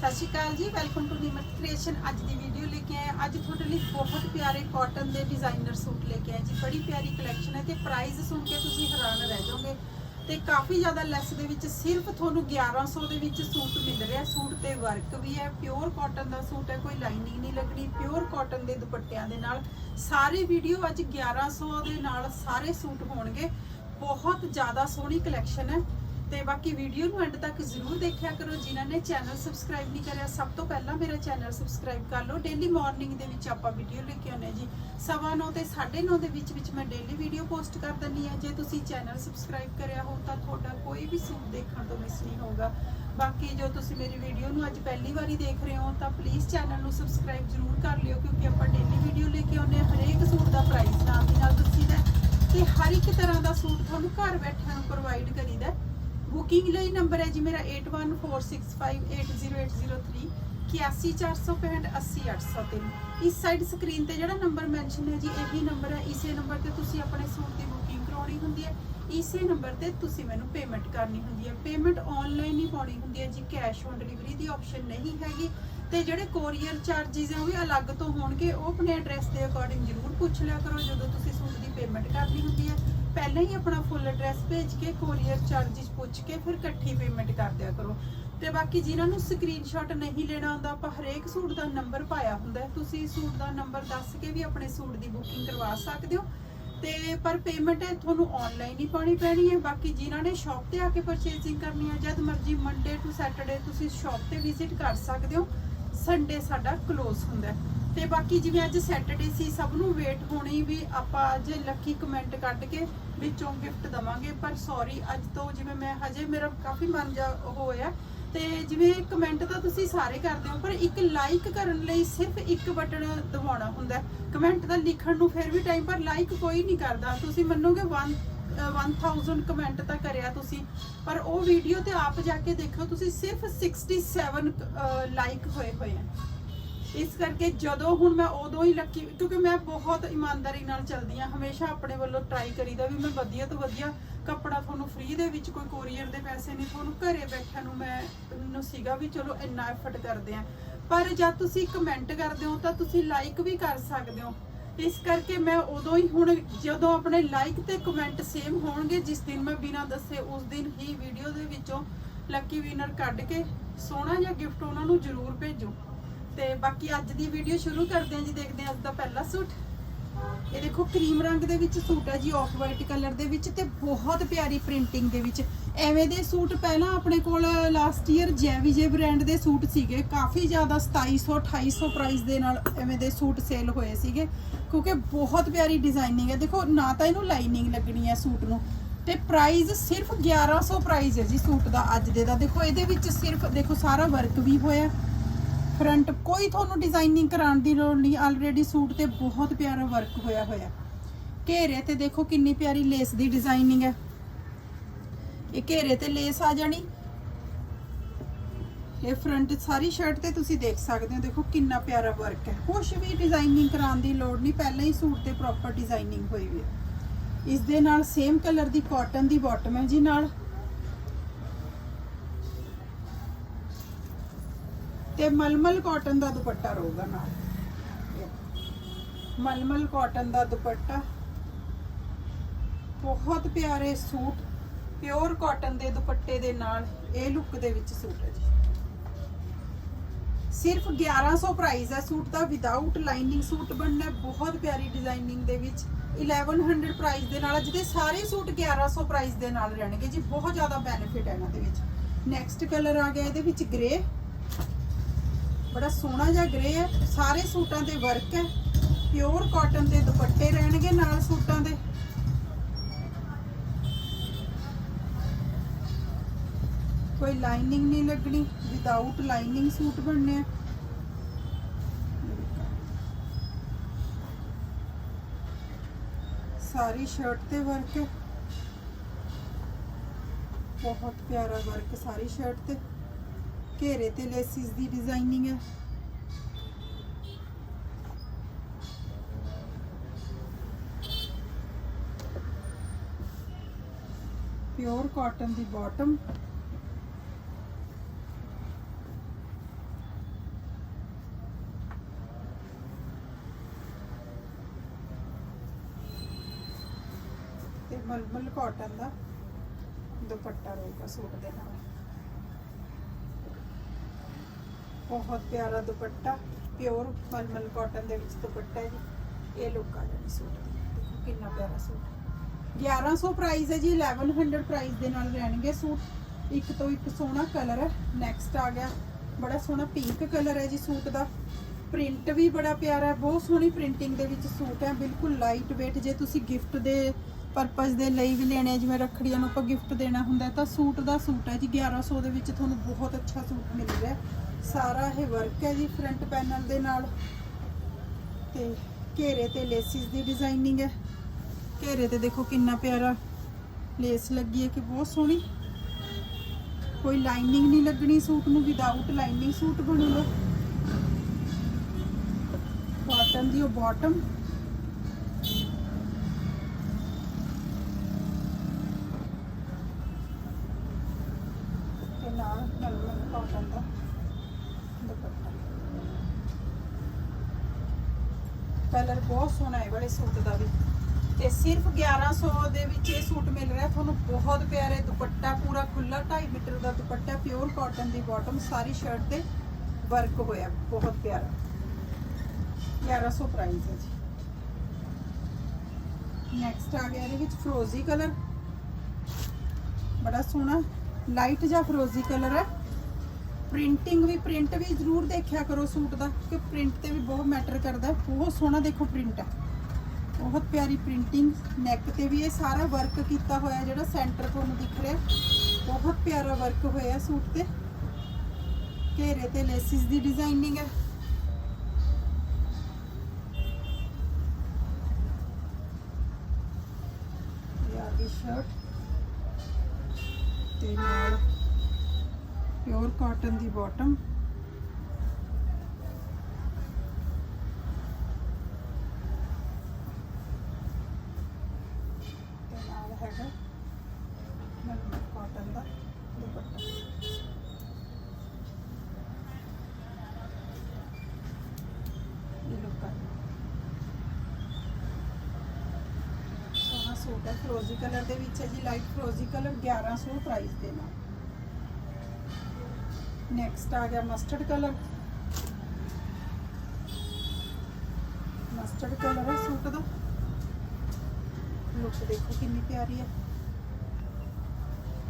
ਸਤਿ ਸ਼੍ਰੀ ਅਕਾਲ ਜੀ welcome to ਨਿਮਰ ਕ੍ਰੀਏਸ਼ਨ ਅੱਜ ਦੀ ਵੀਡੀਓ ਲੈ ਕੇ ਆਏ ਅੱਜ ਤੁਹਾਡੇ ਲਈ ਬਹੁਤ ਪਿਆਰੇ ਕਾਟਨ ਦੇ ਡਿਜ਼ਾਈਨਰ ਸੂਟ ਲੈ ਕੇ ਆਏ ਜੀ। ਬੜੀ ਪਿਆਰੀ ਕਲੈਕਸ਼ਨ ਹੈ ਤੇ ਪ੍ਰਾਈਸ ਸੁਣ ਕੇ ਤੁਸੀਂ ਹੈਰਾਨ ਰਹਿ ਜਾਓਗੇ। ਤੇ ਕਾਫੀ ਜ਼ਿਆਦਾ ਲੈਸ ਦੇ ਵਿੱਚ ਸਿਰਫ ਤੁਹਾਨੂੰ 1100 ਦੇ ਵਿੱਚ ਸੂਟ ਮਿਲ ਰਿਹਾ। ਸੂਟ ਤੇ ਵਰਕ ਵੀ ਹੈ। ਪਿਓਰ ਕਾਟਨ ਦਾ ਸੂਟ ਹੈ, ਕੋਈ ਲਾਈਨਿੰਗ ਨਹੀਂ ਲੱਗਣੀ। ਪਿਓਰ ਕਾਟਨ ਦੇ ਦੁਪੱਟਿਆਂ ਦੇ ਨਾਲ ਸਾਰੀ ਵੀਡੀਓ ਅੱਜ 1100 ਦੇ ਨਾਲ ਸਾਰੇ ਸੂਟ ਹੋਣਗੇ। ਬਹੁਤ ਜ਼ਿਆਦਾ ਸੋਹਣੀ ਕਲੈਕਸ਼ਨ ਹੈ। ਤੇ ਬਾਕੀ ਵੀਡੀਓ ਨੂੰ ਐਂਡ ਤੱਕ ਜ਼ਰੂਰ ਦੇਖਿਆ ਕਰੋ, ਜਿਨ੍ਹਾਂ ਨੇ ਚੈਨਲ ਸਬਸਕ੍ਰਾਈਬ ਨਹੀਂ ਕਰਿਆ, ਸਭ ਤੋਂ ਪਹਿਲਾਂ ਮੇਰਾ ਚੈਨਲ ਸਬਸਕ੍ਰਾਈਬ ਕਰ ਲਓ। ਡੇਲੀ ਮਾਰਨਿੰਗ ਦੇ ਵਿੱਚ ਆਪਾਂ ਵੀਡੀਓ ਲੈ ਕੇ ਆਉਂਦੇ ਹਾਂ ਜੀ। ਸਵਾ ਨੌ ਤੇ 9:30 ਦੇ ਵਿੱਚ ਵਿੱਚ ਮੈਂ ਡੇਲੀ ਵੀਡੀਓ ਪੋਸਟ ਕਰ ਦਿੰਦੀ ਹਾਂ। ਜੇ ਤੁਸੀਂ ਚੈਨਲ ਸਬਸਕ੍ਰਾਈਬ ਕਰਿਆ ਹੋ, ਤਾਂ ਤੁਹਾਡਾ ਕੋਈ ਵੀ ਸੂਟ ਦੇਖਣ ਤੋਂ ਮਿਸ ਨਹੀਂ ਹੋਊਗਾ। ਬਾਕੀ ਜੋ ਤੁਸੀਂ ਮੇਰੀ ਵੀਡੀਓ ਨੂੰ ਅੱਜ ਪਹਿਲੀ ਵਾਰੀ ਦੇਖ ਰਹੇ ਹੋ, ਤਾਂ ਪਲੀਜ਼ ਚੈਨਲ ਨੂੰ ਸਬਸਕ੍ਰਾਈਬ ਜ਼ਰੂਰ ਕਰ ਲਿਓ, ਕਿਉਂਕਿ ਆਪਾਂ ਡੇਲੀ ਵੀਡੀਓ ਲੈ ਕੇ ਆਉਂਦੇ ਹਾਂ। ਹਰੇਕ ਸੂਟ ਦਾ ਪ੍ਰਾਈਸ ਨਾਲ ਦੀ ਨਾਲ ਦੱਸੀਦਾ ਹੈ। ਤੇ ਹਰ ਇੱਕ ਤਰ੍ਹਾਂ ਦਾ ਸੂਟ ਤੁਹਾਨੂੰ ਘਰ ਬੈਠਿਆਂ ਨੂੰ ਪ੍ਰੋਵਾਈਡ ਕਰੀਦਾ ਬੁਕਿੰਗ ਲਈ ਨੰਬਰ ਹੈ ਜੀ ਮੇਰਾ 8146580803 8146580803 ਇਸ ਸਾਈਡ ਸਕਰੀਨ ਤੇ ਜਿਹੜਾ ਨੰਬਰ ਮੈਂਸ਼ਨ ਹੈ ਜੀ, ਇਹੀ ਨੰਬਰ ਹੈ। ਇਸੇ ਨੰਬਰ ਤੇ ਤੁਸੀਂ ਆਪਣੇ ਸੂਟ ਦੀ ਬੁਕਿੰਗ ਕਰਾਉਣੀ ਹੁੰਦੀ ਹੈ। ਇਸੇ ਨੰਬਰ ਤੇ ਤੁਸੀਂ ਮੈਨੂੰ ਪੇਮੈਂਟ ਕਰਨੀ ਹੁੰਦੀ ਹੈ। ਪੇਮੈਂਟ ਆਨਲਾਈਨ ਹੀ ਪਾਉਣੀ ਹੁੰਦੀ ਹੈ ਜੀ। ਕੈਸ਼ ਔਨ ਡਿਲੀਵਰੀ ਦੀ ਆਪਸ਼ਨ ਨਹੀਂ ਹੈਗੀ। ਤੇ ਜਿਹੜੇ ਕੋਰੀਅਰ ਚਾਰजेस ਹੈ, ਉਹ ਵੀ ਅਲੱਗ ਤੋਂ ਹੋਣਗੇ। ਉਹ ਆਪਣੇ ਐਡਰੈਸ ਦੇ ਅਕੋਰਡਿੰਗ ਜ਼ਰੂਰ ਪੁੱਛ ਲਿਆ ਕਰੋ ਜਦੋਂ ਤੁਸੀਂ ਸੂਟ ਦੀ ਪੇਮੈਂਟ ਕਰਨੀ ਹੁੰਦੀ ਹੈ। ਪਹਿਲਾਂ ਹੀ ਆਪਣਾ ਫੁੱਲ ਐਡਰੈਸ ਭੇਜ ਕੇ ਕੋਰੀਅਰ ਚਾਰजेस ਪੁੱਛ ਕੇ ਫਿਰ ਇਕੱਠੀ ਪੇਮੈਂਟ ਕਰ ਦਿਆ ਕਰੋ। ਤੇ ਬਾਕੀ ਜਿਨ੍ਹਾਂ ਨੂੰ ਸਕਰੀਨਸ਼ਾਟ ਨਹੀਂ ਲੈਣਾ ਹੁੰਦਾ, ਆਪਾਂ ਹਰੇਕ ਸੂਟ ਦਾ ਨੰਬਰ ਪਾਇਆ ਹੁੰਦਾ ਤੁਸੀਂ ਸੂਟ ਦਾ ਨੰਬਰ ਦੱਸ ਕੇ ਵੀ ਆਪਣੇ ਸੂਟ ਦੀ ਬੁਕਿੰਗ ਕਰਵਾ ਸਕਦੇ ਹੋ। ਤੇ ਪਰ ਪੇਮੈਂਟ ਹੈ ਤੁਹਾਨੂੰ ਆਨਲਾਈਨ ਹੀ ਪਾਣੀ ਪੈਣੀ ਹੈ। ਬਾਕੀ ਜਿਨ੍ਹਾਂ ਨੇ ਸ਼ਾਪ ਤੇ ਆ ਕੇ ਪਰਚੇਸਿੰਗ ਕਰਨੀ ਹੈ, ਜਦ ਮਰਜ਼ੀ ਮੰਡੇ ਟੂ ਸੈਟਰਡੇ ਤੁਸੀਂ ਸ਼ਾਪ ਤੇ ਵਿਜ਼ਿਟ ਕਰ ਸਕਦੇ ਹੋ। ਸੰਡੇ ਸਾਡਾ ਕਲੋਜ਼ ਹੁੰਦਾ ਹੈ। ਤੇ ਬਾਕੀ ਜਿਵੇਂ ਅੱਜ ਸੈਟਰਡੇ ਸੀ, ਸਭ ਨੂੰ ਵੇਟ ਹੋਣੀ ਵੀ ਆਪਾਂ ਅੱਜ ਲੱਕੀ ਕਮੈਂਟ ਕੱਢ ਕੇ ਵਿੱਚੋਂ ਗਿਫਟ ਦਵਾਂਗੇ, ਪਰ ਸੌਰੀ ਅੱਜ ਤੋਂ ਜਿਵੇਂ ਮੈਂ ਹਜੇ ਮੇਰਾ ਕਾਫੀ ਮਨ ਜਾ ਹੋਇਆ। ਤੇ ਜਿਵੇਂ ਕਮੈਂਟ ਤਾਂ ਤੁਸੀਂ ਸਾਰੇ ਕਰਦੇ ਹੋ, ਪਰ ਇੱਕ ਲਾਈਕ ਕਰਨ ਲਈ ਸਿਰਫ ਇੱਕ ਬਟਨ ਦਬਾਉਣਾ ਹੁੰਦਾ ਕਮੈਂਟ ਦਾ ਲਿਖਣ ਨੂੰ ਫਿਰ ਵੀ ਟਾਈਮ ਪਰ ਲਾਈਕ ਕੋਈ ਨਹੀਂ ਕਰਦਾ। ਤੁਸੀਂ ਮੰਨੋਗੇ 1 1000 ਕਮੈਂਟ ਤਾਂ ਕਰਿਆ ਤੁਸੀਂ, ਪਰ ਉਹ ਵੀਡੀਓ ਤੇ ਆਪ ਜਾ ਕੇ ਦੇਖੋ, ਤੁਸੀਂ ਸਿਰਫ 67 ਲਾਈਕ ਹੋਏ ਹੋਏ ਆ। ਇਸ ਕਰਕੇ ਜਦੋਂ ਹੁਣ ਮੈਂ ਉਦੋਂ ਹੀ ਲੱਕੀ ਕਿਉਂਕਿ ਮੈਂ ਬਹੁਤ ਇਮਾਨਦਾਰੀ ਨਾਲ ਚੱਲਦੀ ਆ ਹਮੇਸ਼ਾ ਆਪਣੇ ਵੱਲੋਂ ਟਰਾਈ ਕਰੀਦਾ ਵੀ ਮੈਂ ਵਧੀਆ ਤੋਂ ਵਧੀਆ ਕੱਪੜਾ ਤੁਹਾਨੂੰ ਫ੍ਰੀ ਦੇ ਵਿੱਚ ਕੋਈ ਕੋਰੀਅਰ ਦੇ ਪੈਸੇ ਨਹੀਂ, ਤੁਹਾਨੂੰ ਘਰੇ ਬੈਠਿਆਂ ਨੂੰ ਮੈਂ ਮੈਨੂੰ ਸੀਗਾ ਵੀ ਚਲੋ ਇੰਨਾ ਐਫਰਟ ਕਰਦੇ ਆ ਪਰ ਜਦ ਤੁਸੀਂ ਕਮੈਂਟ ਕਰਦੇ ਹੋ ਤਾਂ ਤੁਸੀਂ ਲਾਈਕ ਵੀ ਕਰ ਸਕਦੇ ਹੋ। ਇਸ ਕਰਕੇ ਮੈਂ ਉਦੋਂ ਹੀ ਹੁਣ ਜਦੋਂ ਆਪਣੇ ਲਾਈਕ ਤੇ ਕਮੈਂਟ ਸੇਮ ਹੋਣਗੇ, ਜਿਸ ਦਿਨ ਮੈਂ ਬਿਨਾਂ ਦੱਸੇ ਉਸ ਦਿਨ ਹੀ ਵੀਡੀਓ ਦੇ ਵਿੱਚੋਂ ਲੱਕੀ ਵਿਨਰ ਕੱਢ ਕੇ ਸੋਹਣਾ ਜਿਹਾ ਗਿਫਟ ਉਹਨਾਂ ਨੂੰ ਜ਼ਰੂਰ ਭੇਜੋ। ਤੇ ਬਾਕੀ ਅੱਜ ਦੀ ਵੀਡੀਓ ਸ਼ੁਰੂ ਕਰਦੇ ਹਾਂ ਜੀ, ਦੇਖਦੇ ਹਾਂ ਅੱਜ ਦਾ ਪਹਿਲਾ ਸੂਟ। ਇਹ ਦੇਖੋ, ਕਰੀਮ ਰੰਗ ਦੇ ਵਿੱਚ ਸੂਟ ਹੈ ਜੀ ਆਫ ਵਾਈਟ ਕਲਰ ਦੇ ਵਿੱਚ ਤੇ ਬਹੁਤ ਪਿਆਰੀ ਪ੍ਰਿੰਟਿੰਗ ਦੇ ਵਿੱਚ। ਐਵੇਂ ਦੇ ਸੂਟ ਪਹਿਲਾਂ ਆਪਣੇ ਕੋਲ ਲਾਸਟ ਈਅਰ ਜੈਵੀਜੇ ਬ੍ਰਾਂਡ ਦੇ ਸੂਟ ਸੀਗੇ। ਕਾਫੀ ਜ਼ਿਆਦਾ 2700 2800 ਪ੍ਰਾਈਸ ਦੇ ਨਾਲ ਐਵੇਂ ਦੇ ਸੂਟ ਸੇਲ ਹੋਏ ਸੀਗੇ। ਕਿਉਂਕਿ ਬਹੁਤ ਪਿਆਰੀ ਡਿਜ਼ਾਈਨਿੰਗ ਹੈ। ਦੇਖੋ, ਨਾ ਤਾਂ ਇਹਨੂੰ ਲਾਈਨਿੰਗ ਲੱਗਣੀ ਹੈ ਸੂਟ ਨੂੰ। ਤੇ ਪ੍ਰਾਈਸ ਸਿਰਫ 1100 ਪ੍ਰਾਈਸ ਹੈ ਜੀ ਸੂਟ ਦਾ ਅੱਜ ਦੇ ਦਾ। ਦੇਖੋ, ਇਹਦੇ ਵਿੱਚ ਸਿਰਫ, ਦੇਖੋ, ਸਾਰਾ ਵਰਕ ਵੀ ਹੋਇਆ। ਫਰੰਟ ਕੋਈ ਤੁਹਾਨੂੰ ਡਿਜ਼ਾਈਨਿੰਗ ਕਰਾਉਣ ਦੀ ਲੋੜ ਨਹੀਂ ਆਲਰੇਡੀ ਸੂਟ ਤੇ ਬਹੁਤ ਪਿਆਰਾ ਵਰਕ ਹੋਇਆ ਹੋਇਆ। ਘੇਰੇ ਤੇ ਦੇਖੋ ਕਿੰਨੀ ਪਿਆਰੀ ਲੇਸ ਦੀ ਡਿਜ਼ਾਈਨਿੰਗ ਹੈ। ਇਹ ਘੇਰੇ ਤੇ ਲੇਸ ਆ ਜਾਣੀ। ਇਹ ਫਰੰਟ ਸਾਰੀ ਸ਼ਰਟ ਤੇ ਤੁਸੀਂ ਦੇਖ ਸਕਦੇ ਹੋ, ਦੇਖੋ ਕਿੰਨਾ ਪਿਆਰਾ ਵਰਕ ਹੈ। ਕੁਝ ਵੀ ਡਿਜ਼ਾਈਨਿੰਗ ਕਰਾਉਣ ਦੀ ਲੋੜ ਨਹੀਂ, ਪਹਿਲਾਂ ਹੀ ਸੂਟ ਤੇ ਪ੍ਰੋਪਰ ਡਿਜ਼ਾਈਨਿੰਗ ਹੋਈ ਹੋਈ ਹੈ। ਇਸ ਦੇ ਨਾਲ ਸੇਮ ਕਲਰ ਦੀ ਕਾਟਨ ਦੀ ਬਾਟਮ ਹੈ ਜੀ ਨਾਲ। ਤੇ ਮਲਮਲ ਕਾਟਨ ਦਾ ਦੁਪੱਟਾ ਰਹੂਗਾ ਨਾਲ। ਮਲਮਲ ਕਾਟਨ ਦਾ ਦੁਪੱਟਾ। ਬਹੁਤ ਪਿਆਰੇ ਸੂਟ ਪਿਓਰ ਕਾਟਨ ਦੇ ਦੁਪੱਟੇ ਦੇ ਨਾਲ ਇਹ ਲੁੱਕ ਦੇ ਵਿੱਚ ਸੂਟ ਹੈ ਜੀ। ਸਿਰਫ 1100 ਪ੍ਰਾਈਸ ਹੈ ਸੂਟ ਦਾ ਵਿਦਆਊਟ ਲਾਈਨਿੰਗ ਸੂਟ ਬਣਨਾ ਬਹੁਤ ਪਿਆਰੀ ਡਿਜ਼ਾਈਨਿੰਗ ਦੇ ਵਿੱਚ। 1100 ਪ੍ਰਾਈਸ ਦੇ ਨਾਲ ਜਿਹਦੇ ਸਾਰੇ ਸੂਟ 1100 ਪ੍ਰਾਈਸ ਦੇ ਨਾਲ ਰਹਿਣਗੇ ਜੀ, ਬਹੁਤ ਜ਼ਿਆਦਾ ਬੈਨੀਫਿਟ ਹੈ ਇਹਨਾਂ ਦੇ ਵਿੱਚ। ਨੈਕਸਟ ਕਲਰ ਆ ਗਿਆ, ਇਹਦੇ ਵਿੱਚ ਗ੍ਰੇ ਬੜਾ ਸੋਹਣਾ ਜਿਹਾ ਗ੍ਰੇ ਹੈ, ਸਾਰੇ ਸੂਟਾਂ ਤੇ ਵਰਕ ਹੈ। ਪਿਓਰ ਕਾਟਨ ਦੇ ਦੁਪੱਟੇ ਰਹਿਣਗੇ ਨਾਲ ਸੂਟਾਂ ਦੇ। ਕੋਈ ਲਾਈਨਿੰਗ ਨਹੀਂ ਲੱਗਣੀ ਵਿਦਆਊਟ ਲਾਈਨਿੰਗ ਸੂਟ ਬਣਨੇ ਆ। ਸਾਰੀ ਸ਼ਰਟ ਤੇ ਵਰਕ ਹੈ। ਬਹੁਤ ਪਿਆਰਾ ਵਰਕ ਸਾਰੀ ਸ਼ਰਟ ਤੇ। ਘੇਰੇ ਤੇ ਲੇਸਿਸ ਦੀ ਡਿਜ਼ਾਈਨਿੰਗ ਹੈ ਪਿਓਰ ਕਾਟਨ ਦੀ ਬਾਟਮ ਤੇ ਮਲਮਲ ਕਾਟਨ ਦਾ ਦੁਪੱਟਾ ਰਹੇਗਾ ਸੂਟ ਦੇ ਨਾਲ। ਬਹੁਤ ਪਿਆਰਾ ਦੁਪੱਟਾ ਪਿਓਰ ਮਲਮਲ ਕਾਟਨ ਦੇ ਵਿੱਚ ਦੁਪੱਟਾ ਜੀ। ਇਹ ਲੁੱਕ ਆ ਜਾਣੀ ਸੂਟ ਦੇਖੋ ਕਿੰਨਾ ਪਿਆਰਾ ਸੂਟ 1100 ਪ੍ਰਾਈਸ ਹੈ ਜੀ 1100 ਪ੍ਰਾਈਸ ਦੇ ਨਾਲ ਰਹਿਣਗੇ ਸੂਟ। ਇੱਕ ਤੋਂ ਇੱਕ ਸੋਹਣਾ ਕਲਰ ਹੈ। ਨੈਕਸਟ ਆ ਗਿਆ। ਬੜਾ ਸੋਹਣਾ ਪਿੰਕ ਕਲਰ ਹੈ ਜੀ ਸੂਟ ਦਾ। ਪ੍ਰਿੰਟ ਵੀ ਬੜਾ ਪਿਆਰਾ ਹੈ। ਬਹੁਤ ਸੋਹਣੀ ਪ੍ਰਿੰਟਿੰਗ ਦੇ ਵਿੱਚ ਸੂਟ ਹੈ। ਬਿਲਕੁਲ ਲਾਈਟ weight ਜੇ ਤੁਸੀਂ ਗਿਫਟ ਦੇ ਪਰਪਸ ਦੇ ਲਈ ਵੀ ਲੈਣੇ ਜਿਵੇਂ ਰੱਖੜੀਆਂ ਨੂੰ ਆਪਾਂ ਗਿਫਟ ਦੇਣਾ ਹੁੰਦਾ ਤਾਂ ਸੂਟ ਦਾ ਸੂਟ ਹੈ ਜੀ। 1100 ਦੇ ਵਿੱਚ ਤੁਹਾਨੂੰ ਬਹੁਤ ਅੱਛਾ ਸੂਟ ਮਿਲ ਰਿਹਾ ਸਾਰਾ ਇਹ ਵਰਕ ਹੈ ਜੀ ਫਰੰਟ ਪੈਨਲ ਦੇ ਨਾਲ। ਤੇ ਘੇਰੇ ਤੇ ਲੇਸਿਸ ਦੀ ਡਿਜ਼ਾਈਨਿੰਗ ਹੈ। ਘੇਰੇ ਤੇ ਦੇਖੋ ਕਿੰਨਾ ਪਿਆਰਾ ਲੇਸ ਲੱਗੀ ਹੈ ਕਿ ਬਹੁਤ ਸੋਹਣੀ। ਕੋਈ ਲਾਈਨਿੰਗ ਨਹੀਂ ਲੱਗਣੀ ਸੂਟ ਨੂੰ ਵਿਦਆਊਟ ਲਾਈਨਿੰਗ ਸੂਟ ਬਣੂਗਾ ਕਾਟਨ ਦੀ ਉਹ ਬਾਟਮ ਤੇ ਨਾਲ ਮਲਮਲ ਕਾਟਨ ਦਾ ਦੁਪੱਟਾ ਕਲਰ ਬਹੁਤ ਸੋਹਣਾ ਹੈ ਵਾਲੇ ਸੂਟ ਦਾ ਵੀ। ਤੇ ਸਿਰਫ 1100 ਦੇ ਵਿੱਚ ਇਹ ਸੂਟ ਮਿਲ ਰਿਹਾ। ਤੁਹਾਨੂੰ ਬਹੁਤ ਪਿਆਰੇ ਦੁਪੱਟਾ ਪੂਰਾ ਖੁੱਲਾ 2.5 ਮੀਟਰ ਦਾ ਦੁਪੱਟਾ ਪਿਓਰ ਕਾਟਨ ਦੀ ਬਾਟਮ ਸਾਰੀ ਸ਼ਰਟ ਤੇ ਵਰਕ ਹੋਇਆ। ਬਹੁਤ ਪਿਆਰਾ। 1100 ਪ੍ਰਾਈਸ ਹੈ ਜੀ। ਨੈਕਸਟ ਆ ਗਿਆ ਇਹਦੇ ਵਿੱਚ ਫਰੋਜ਼ੀ ਕਲਰ ਬੜਾ ਸੋਹਣਾ ਲਾਈਟ ਜਿਹਾ ਫਰੋਜ਼ੀ ਕਲਰ ਹੈ। ਪ੍ਰਿੰਟਿੰਗ ਵੀ, ਪ੍ਰਿੰਟ ਵੀ ਜ਼ਰੂਰ ਦੇਖਿਆ ਕਰੋ ਸੂਟ ਦਾ ਕਿ ਪ੍ਰਿੰਟ ਤੇ ਵੀ ਬਹੁਤ ਮੈਟਰ ਕਰਦਾ ਬਹੁਤ ਸੋਹਣਾ ਦੇਖੋ ਪ੍ਰਿੰਟ ਹੈ। ਬਹੁਤ ਪਿਆਰੀ ਪ੍ਰਿੰਟਿੰਗ, ਨੈਕ ਤੇ ਵੀ ਇਹ ਸਾਰਾ ਵਰਕ ਕੀਤਾ ਹੋਇਆ ਜਿਹੜਾ ਸੈਂਟਰ ਤੁਹਾਨੂੰ ਦਿਖ ਰਿਹਾ ਬਹੁਤ ਪਿਆਰਾ ਵਰਕ ਹੋਇਆ ਸੂਟ ਤੇ। ਘੇਰੇ ਤੇ ਲੇਸਿਸ ਦੀ ਡਿਜ਼ਾਈਨਿੰਗ ਹੈ। ਇਹ ਆ ਗਈ ਸ਼ਰਟ ਤੇ ਨਾਲ ਪਿਓਰ ਕਾਟਨ ਦੀ ਬਾਟਮ। ਸੂਟ ਹੈ ਫਰੋਜ਼ੀ ਕਲਰ ਦੇ ਵਿੱਚ ਹੈ ਜੀ ਲਾਈਟ ਫਰੋਜ਼ੀ ਕਲਰ 1100 ਪ੍ਰਾਈਸ ਦੇ ਨਾਲ। ਨੈਕਸਟ ਆ ਗਿਆ ਮਸਟਰਡ ਕਲਰ ਮਸਟਰਡ ਕਲਰ ਹੈ, ਸੂਟ ਦਾ। ਲੁੱਕ ਦੇਖੋ ਕਿੰਨੀ ਪਿਆਰੀ ਹੈ।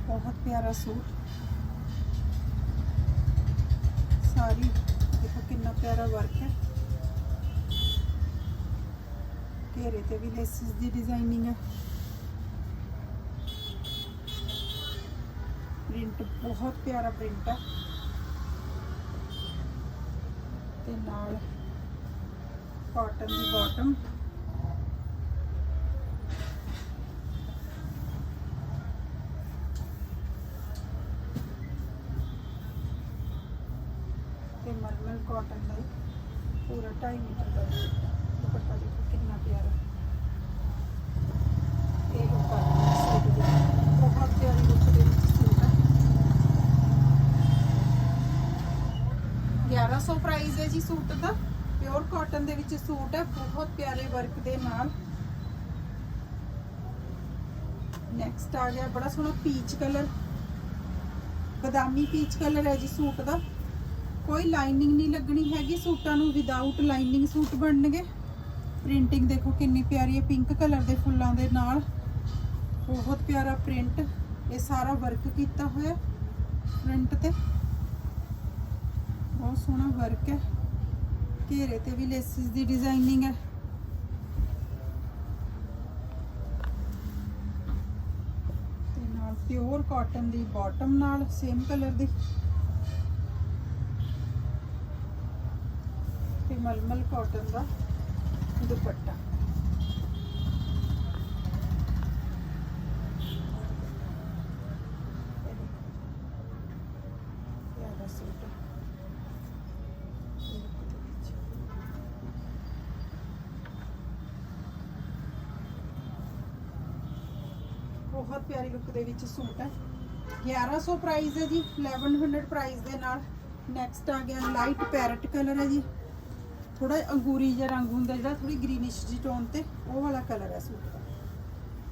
ਬਹੁਤ ਪਿਆਰਾ ਸੂਟ। ਸਾਰੀ, ਦੇਖੋ ਕਿੰਨਾ ਪਿਆਰਾ ਵਰਕ ਹੈ। ਘੇਰੇ ਤੇ ਵੀ ਲੇਸਿਸ ਦੀ ਡਿਜ਼ਾਈਨਿੰਗ ਹੈ। ਪ੍ਰਿੰਟ ਬਹੁਤ ਪਿਆਰਾ ਪ੍ਰਿੰਟ ਹੈ। ਤੇ ਨਾਲ ਕਾਟਨ ਦੀ ਬਾਟਮ ਤੇ ਮਲਮਲ ਕਾਟਨ ਦਾ ਪੂਰਾ 2.5 ਮੀਟਰ ਦਾ ਦੁਪੱਟਾ ਦੇਖੋ ਕਿੰਨਾ ਪਿਆਰਾ। ਇਹ ਲੁੱਕ ਆ ਸੂਟ ਦੀ ਬਹੁਤ ਪਿਆਰੀ ਲੁੱਕ ਦੇ ਵਿੱਚ ਸੂਟ ਹੈ 1100 ਪ੍ਰਾਈਸ ਹੈ ਜੀ ਸੂਟ ਦਾ। ਪਿਓਰ ਕਾਟਨ ਦੇ ਵਿੱਚ ਸੂਟ ਹੈ। ਬਹੁਤ ਪਿਆਰੇ ਵਰਕ ਦੇ ਨਾਲ। ਨੈਕਸਟ ਆ ਗਿਆ ਬੜਾ ਸੋਹਣਾ ਪੀਚ ਕਲਰ ਬਦਾਮੀ ਪੀਚ ਕਲਰ ਹੈ ਜੀ ਸੂਟ ਦਾ। ਕੋਈ ਲਾਈਨਿੰਗ ਨਹੀਂ ਲੱਗਣੀ ਹੈਗੀ ਸੂਟਾਂ ਨੂੰ। ਵਿਦਆਊਟ ਲਾਈਨਿੰਗ ਸੂਟ ਬਣਨਗੇ। ਪ੍ਰਿੰਟਿੰਗ ਦੇਖੋ ਕਿੰਨੀ ਪਿਆਰੀ ਹੈ। ਪਿੰਕ ਕਲਰ ਦੇ ਫੁੱਲਾਂ ਦੇ ਨਾਲ। ਬਹੁਤ ਪਿਆਰਾ ਪ੍ਰਿੰਟ ਇਹ ਸਾਰਾ ਵਰਕ ਕੀਤਾ ਹੋਇਆ ਪ੍ਰਿੰਟ ਤੇ। ਬਹੁਤ ਸੋਹਣਾ ਵਰਕ ਹੈ। ਘੇਰੇ ਤੇ ਵੀ ਲੇਸਿਸ ਦੀ ਡਿਜ਼ਾਈਨਿੰਗ ਹੈ। ਤੇ ਨਾਲ ਪਿਓਰ ਕਾਟਨ ਦੀ ਬਾਟਮ ਨਾਲ ਸੇਮ ਕਲਰ ਦੀ। ਤੇ ਮਲਮਲ ਕਾਟਨ ਦਾ ਦੁਪੱਟਾ ਇਹ ਦੇਖੋ। ਪਿਆਰਾ ਸੂਟ ਹੈ। ਇਹ ਦੇਖੋ ਇਹਦੇ ਵਿੱਚ। ਬਹੁਤ ਪਿਆਰੀ ਲੁੱਕ ਦੇ ਵਿੱਚ ਸੂਟ ਹੈ। 1100 ਪ੍ਰਾਈਸ ਹੈ ਜੀ 1100 ਪ੍ਰਾਈਸ ਦੇ ਨਾਲ। ਨੈਕਸਟ ਆ ਗਿਆ ਲਾਈਟ ਪੈਰਟ ਕਲਰ ਹੈ ਜੀ। ਥੋੜਾ ਅੰਗੂਰੀ ਜਿਹਾ ਰੰਗ ਹੁੰਦਾ ਜਿਹੜਾ ਥੋੜੀ ਗ੍ਰੀਨਿਸ਼ ਜੀ ਟੋਨ ਤੇ, ਉਹ ਵਾਲਾ ਕਲਰ ਹੈ ਸੂਟ ਦਾ।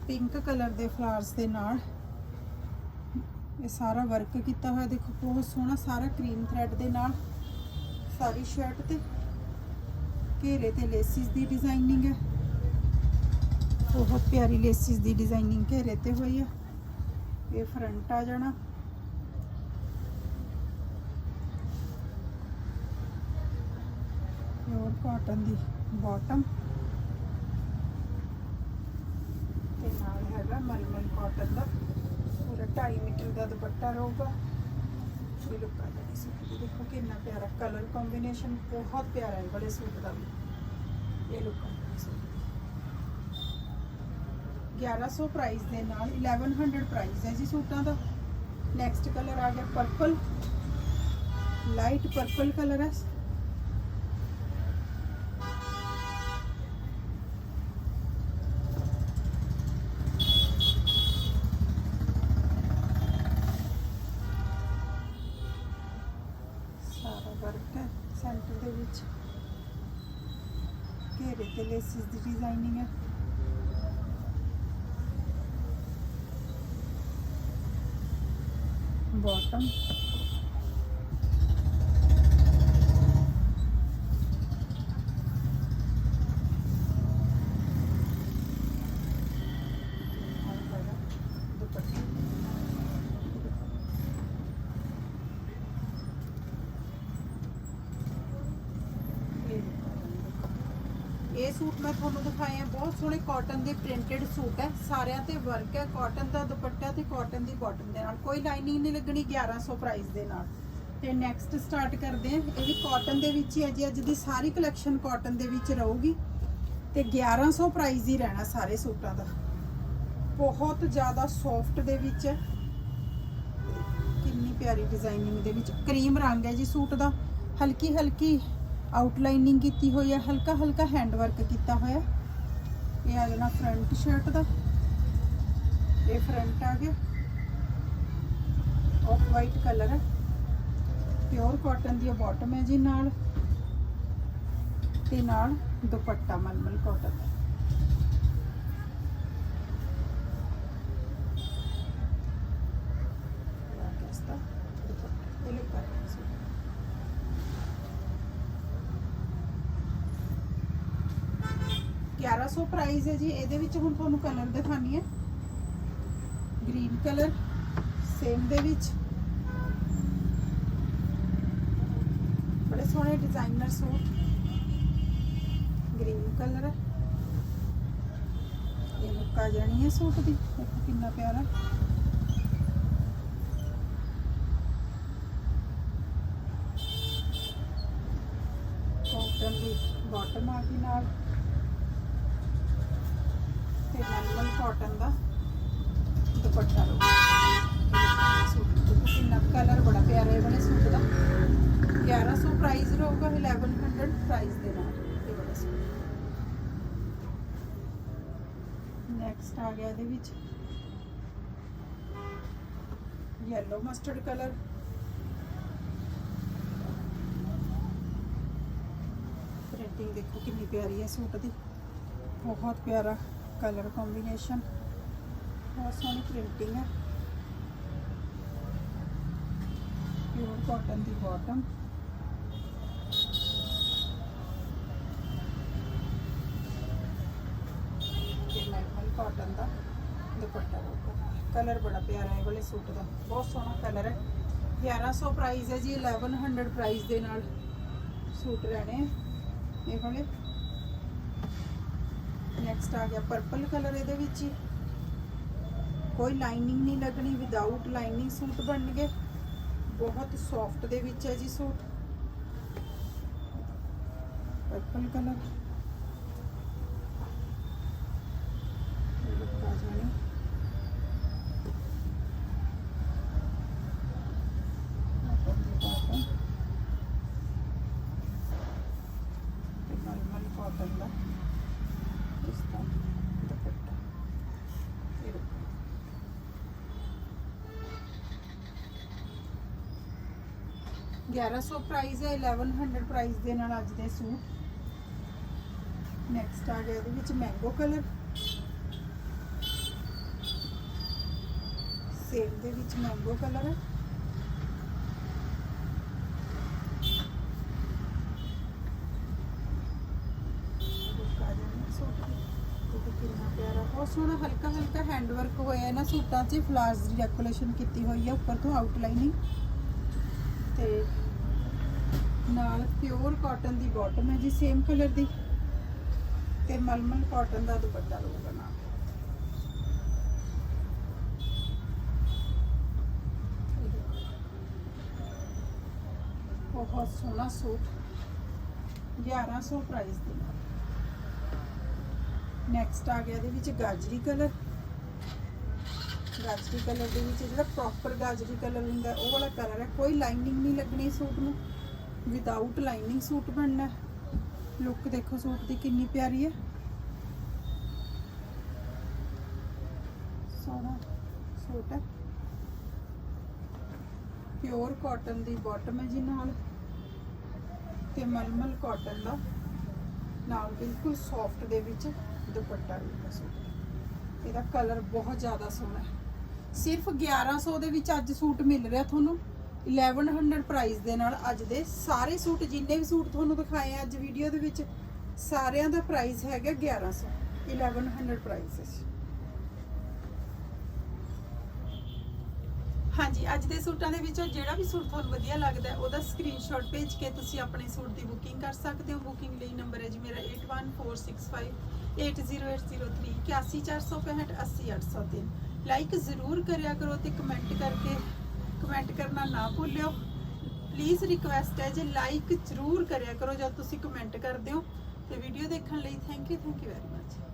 ਪਿੰਕ ਕਲਰ ਦੇ ਫਲਾਰਸ ਦੇ ਨਾਲ। ਇਹ ਸਾਰਾ ਵਰਕ ਕੀਤਾ ਹੋਇਆ, ਦੇਖੋ, ਬਹੁਤ ਸੋਹਣਾ ਸਾਰਾ ਕਰੀਮ ਥ੍ਰੈਡ ਦੇ ਨਾਲ। ਸਾਰੀ ਸ਼ਰਟ ਤੇ ਘੇਰੇ ਤੇ ਲੇਸਿਸ ਦੀ ਡਿਜ਼ਾਈਨਿੰਗ ਹੈ। ਬਹੁਤ ਪਿਆਰੀ ਲੇਸਿਸ ਦੀ ਡਿਜ਼ਾਈਨਿੰਗ ਘੇਰੇ ਤੇ ਹੋਈ ਹੈ ਇਹ ਫਰੰਟ ਆ ਜਾਣਾ ਪਿਓਰ ਕਾਟਨ ਦੀ ਬਾਟਮ ਤੇ ਨਾਲ ਹੈਗਾ ਮਲਮਲ ਕਾਟਨ ਦਾ ਪੂਰਾ 2.5 ਮੀਟਰ ਦਾ ਦੁਪੱਟਾ ਰਹੂਗਾ ਇਹ ਲੁੱਕ ਆ ਜਾਣੀ ਸੂਟ ਦੀ ਦੇਖੋ ਕਿੰਨਾ ਪਿਆਰਾ ਕਲਰ ਕੰਬੀਨੇਸ਼ਨ ਬਹੁਤ ਪਿਆਰਾ ਹੈ ਬੜੇ ਸੂਟ ਦਾ ਵੀ ਇਹ ਲੁੱਕ ਆ ਜਾਣੀ ਸੂਟ ਦੀ 1100 ਪ੍ਰਾਈਸ ਦੇ ਨਾਲ 1100 ਪ੍ਰਾਈਸ ਹੈ ਜੀ ਸੂਟਾਂ ਦਾ। ਨੈਕਸਟ ਕਲਰ ਆ ਗਿਆ ਪਰਪਲ ਲਾਈਟ ਪਰਪਲ ਕਲਰ ਹੈ। ਸਾਰਾ ਵਰਕ ਹੈ ਸੈਂਟਰ ਦੇ ਵਿੱਚ। ਘੇਰੇ ਤੇ ਲੇਸਿਸ ਦੀ ਡਿਜ਼ਾਈਨਿੰਗ ਹੈ। ਬਾਟਮ ਦੁਪੱਟਾ ਇਹ ਸੂਟ ਮੈਂ ਤੁਹਾਨੂੰ ਦਿਖਾਏ ਆ, ਬਹੁਤ ਸੋਹਣੇ ਕਾਟਨ ਦੇ ਪ੍ਰਿੰਟਡ ਸੂਟ ਹੈ। ਸਾਰਿਆਂ ਤੇ ਵਰਕ ਹੈ ਕਾਟਨ ਦਾ ਦੁਪੱਟਾ ਤੇ ਕਾਟਨ ਦੀ ਬਾਟਮ ਦੇ ਨਾਲ। ਕੋਈ ਲਾਈਨਿੰਗ ਨਹੀਂ ਲੱਗਣੀ 1100 ਪ੍ਰਾਈਸ ਦੇ ਨਾਲ। ਤੇ ਨੈਕਸਟ ਸਟਾਰਟ ਕਰਦੇ ਆ ਇਹ ਵੀ ਕਾਟਨ ਦੇ ਵਿੱਚ ਹੀ ਹੈ ਜੀ, ਅੱਜ ਦੀ ਸਾਰੀ ਕਲੈਕਸ਼ਨ ਕਾਟਨ ਦੇ ਵਿੱਚ ਰਹੂਗੀ। ਤੇ 1100 ਪ੍ਰਾਈਸ ਹੀ ਰਹਿਣਾ ਸਾਰੇ ਸੂਟਾਂ ਦਾ। ਬਹੁਤ ਜ਼ਿਆਦਾ ਸੌਫਟ ਦੇ ਵਿੱਚ ਹੈ। ਕਿੰਨੀ ਪਿਆਰੀ ਡਿਜ਼ਾਈਨਿੰਗ ਦੇ ਵਿੱਚ। ਕਰੀਮ ਰੰਗ ਹੈ ਜੀ ਸੂਟ ਦਾ। ਹਲਕੀ ਹਲਕੀ ਆਊਟਲਾਈਨਿੰਗ ਕੀਤੀ ਹੋਈ ਹੈ, ਹਲਕਾ ਹਲਕਾ ਹੈਂਡ ਵਰਕ ਕੀਤਾ ਹੋਇਆ ਇਹ ਆ ਜਾਣਾ ਫਰੰਟ ਸ਼ਰਟ ਦਾ। ਇਹ ਫਰੰਟ ਆ ਗਿਆ। ਆਫ ਵਾਈਟ ਕਲਰ ਹੈ। ਪਿਓਰ ਕਾਟਨ ਦੀ ਬਾਟਮ ਹੈ ਜੀ ਨਾਲ। ਤੇ ਨਾਲ ਦੁਪੱਟਾ, ਮਲਮਲ ਕਾਟਨ 1100 ਪ੍ਰਾਈਸ ਹੈ ਜੀ, ਇਹਦੇ ਵਿੱਚ ਹੁਣ ਤੁਹਾਨੂੰ ਕਲਰ ਦਿਖਾਣੀ ਹੈ। ਗ੍ਰੀਨ ਕਲਰ ਸੇਮ ਦੇ ਵਿੱਚ। ਬੜੇ ਸੋਹਣੇ ਡਿਜ਼ਾਈਨਰ ਸੂਟ। ਗ੍ਰੀਨ ਕਲਰ ਹੈ ਇਹ ਲੁੱਕ ਆ ਜਾਣੀ ਹੈ ਸੂਟ ਦੀ। ਦੇਖੋ ਕਿੰਨਾ ਪਿਆਰਾ। ਕਾਟਨ ਦੀ ਬਾਟਮ ਆ ਗਈ ਨਾਲ। ਕਾਟਨ ਦਾ ਦੁਪੱਟਾ ਲਓ। ਸੂਟ ਕਿੰਨਾ ਕਲਰ ਬੜਾ ਪਿਆਰਾ ਹੈ ਬਣੇ ਸੂਟ ਦਾ। 1100 ਪ੍ਰਾਈਸ ਰਹੂਗਾ 1100 ਪ੍ਰਾਈਸ ਦੇ ਨਾਲ ਇਹ ਬੜਾ ਸੂਟ। ਨੈਕਸਟ ਆ ਗਿਆ ਇਹਦੇ ਵਿੱਚ। ਯੈਲੋ ਮਸਟਰਡ ਕਲਰ ਪ੍ਰਿੰਟਿੰਗ ਦੇਖੋ ਕਿੰਨੀ ਪਿਆਰੀ ਹੈ ਸੂਟ ਦੀ। ਬਹੁਤ ਪਿਆਰਾ। ਕਲਰ ਕੰਬੀਨੇਸ਼ਨ ਬਹੁਤ ਸੋਹਣੀ ਪ੍ਰਿੰਟਿੰਗ ਹੈ ਪਿਓਰ ਕਾਟਨ ਦੀ ਬਾਟਮ ਤੇ ਕਾਟਨ ਦਾ ਦੁਪੱਟਾ ਕਲਰ ਬੜਾ ਪਿਆਰਾ ਹੈ ਇਹ ਵਾਲੇ ਸੂਟ ਦਾ। ਬਹੁਤ ਸੋਹਣਾ ਕਲਰ ਹੈ। 1100 ਪ੍ਰਾਈਸ ਹੈ ਜੀ 1100 ਪ੍ਰਾਈਸ ਦੇ ਨਾਲ ਸੂਟ ਲੈਣੇ ਆ। ਇਹ ਵਾਲੇ ਨੈਕਸਟ ਆ ਗਿਆ ਪਰਪਲ ਕਲਰ ਇਹਦੇ ਵਿੱਚ ਕੋਈ ਲਾਈਨਿੰਗ ਨਹੀਂ ਲੱਗਣੀ ਵਿਦਆਊਟ ਲਾਈਨਿੰਗ ਸੂਟ ਬਣਨਗੇ। ਬਹੁਤ ਸੌਫਟ ਦੇ ਵਿੱਚ ਹੈ ਜੀ ਸੂਟ। ਪਰਪਲ ਕਲਰ ਆ ਜਾਣੀ। 1100 ਪ੍ਰਾਈਸ ਹੈ 1100 ਪ੍ਰਾਈਸ ਦੇ ਨਾਲ ਅੱਜ ਦੇ ਸੂਟ। ਨੈਕਸਟ ਆ ਗਿਆ ਇਹਦੇ ਵਿੱਚ ਮੈਂਗੋ ਕਲਰ ਸੇਮ ਦੇ ਵਿੱਚ ਮੈਂਗੋ ਕਲਰ ਹੈ। ਬਹੁਤ ਸੋਹਣਾ ਹਲਕਾ ਹਲਕਾ ਹੈਂਡਵਰਕ ਹੋਇਆ ਇਹਨਾਂ ਸੂਟਾਂ 'ਚ। ਫਲਾਰਸ ਦੀ ਡੈਕੋਰੇਸ਼ਨ ਕੀਤੀ ਹੋਈ ਹੈ, ਉੱਪਰ ਤੋਂ ਆਊਟਲਾਈਨਿੰਗ ਤੇ ਨਾਲ ਪਿਓਰ ਕਾਟਨ ਦੀ ਬਾਟਮ ਹੈ ਜੀ ਸੇਮ ਕਲਰ ਦੀ ਤੇ ਮਲਮਲ ਕਾਟਨ ਦਾ ਦੁਪੱਟਾ ਰਹੂਗਾ ਨਾਲ ਬਹੁਤ ਸੋਹਣਾ ਸੂਟ 1100 ਪ੍ਰਾਈਸ ਦੇ ਨਾਲ। ਨੈਕਸਟ ਆ ਗਿਆ ਇਹਦੇ ਵਿੱਚ ਗਾਜਰੀ ਕਲਰ ਗਾਜਰੀ ਕਲਰ ਦੇ ਵਿੱਚ ਜਿਹੜਾ ਪ੍ਰੋਪਰ ਗਾਜਰੀ ਕਲਰ ਹੁੰਦਾ, ਉਹ ਵਾਲਾ ਕਲਰ ਹੈ। ਕੋਈ ਲਾਈਨਿੰਗ ਨਹੀਂ ਲੱਗਣੀ ਸੂਟ ਨੂੰ। ਵਿਦਆਊਟ ਲਾਈਨਿੰਗ ਸੂਟ ਬਣਨਾ ਲੁੱਕ ਦੇਖੋ ਸੂਟ ਦੀ ਕਿੰਨੀ ਪਿਆਰੀ ਹੈ। ਸੋਹਣਾ ਸੂਟ ਹੈ। ਪਿਓਰ ਕਾਟਨ ਦੀ ਬਾਟਮ ਹੈ ਜੀ ਨਾਲ। ਤੇ ਮਲਮਲ ਕਾਟਨ ਦਾ। ਨਾਲ ਬਿਲਕੁਲ ਸੌਫਟ ਦੇ ਵਿੱਚ ਦੁਪੱਟਾ ਵੀ ਹੈ ਸੂਟ। ਇਹਦਾ ਕਲਰ ਬਹੁਤ ਜ਼ਿਆਦਾ ਸੋਹਣਾ ਹੈ। ਸਿਰਫ 1100 ਦੇ ਵਿੱਚ ਅੱਜ ਸੂਟ ਮਿਲ ਰਿਹਾ ਤੁਹਾਨੂੰ। 1100 ਪ੍ਰਾਈਸ ਦੇ ਨਾਲ ਅੱਜ ਦੇ ਸਾਰੇ ਸੂਟ, ਜਿੰਨੇ ਵੀ ਸੂਟ ਤੁਹਾਨੂੰ ਦਿਖਾਏ ਆ ਅੱਜ ਵੀਡੀਓ ਦੇ ਵਿੱਚ, ਸਾਰਿਆਂ ਦਾ ਪ੍ਰਾਈਸ ਹੈਗਾ 1100 1100 ਪ੍ਰਾਈਸ ਹੈ ਹਾਂਜੀ, ਅੱਜ ਦੇ ਸੂਟਾਂ ਦੇ ਵਿੱਚੋਂ ਜਿਹੜਾ ਵੀ ਸੂਟ ਤੁਹਾਨੂੰ ਵਧੀਆ ਲੱਗਦਾ ਹੈ, ਉਹਦਾ ਸਕਰੀਨਸ਼ਾਟ ਭੇਜ ਕੇ ਤੁਸੀਂ ਆਪਣੇ ਸੂਟ ਦੀ ਬੁਕਿੰਗ ਕਰ ਸਕਦੇ ਹੋ। ਬੁਕਿੰਗ ਲਈ ਨੰਬਰ ਹੈ ਜੀ ਮੇਰਾ 8146580803 81465 80803 ਲਾਈਕ ਜ਼ਰੂਰ ਕਰਿਆ ਕਰੋ ਤੇ ਕਮੈਂਟ ਕਰਕੇ ਕਮੈਂਟ ਕਰਨਾ ਨਾ ਭੁੱਲਿਓ। ਪਲੀਜ਼ ਰਿਕੁਐਸਟ ਹੈ ਜੇ ਲਾਈਕ ਜ਼ਰੂਰ ਕਰਿਆ ਕਰੋ ਜਦ ਤੁਸੀਂ ਕਮੈਂਟ ਕਰਦੇ ਹੋ। ਤੇ ਵੀਡੀਓ ਦੇਖਣ ਲਈ thank you thank you very much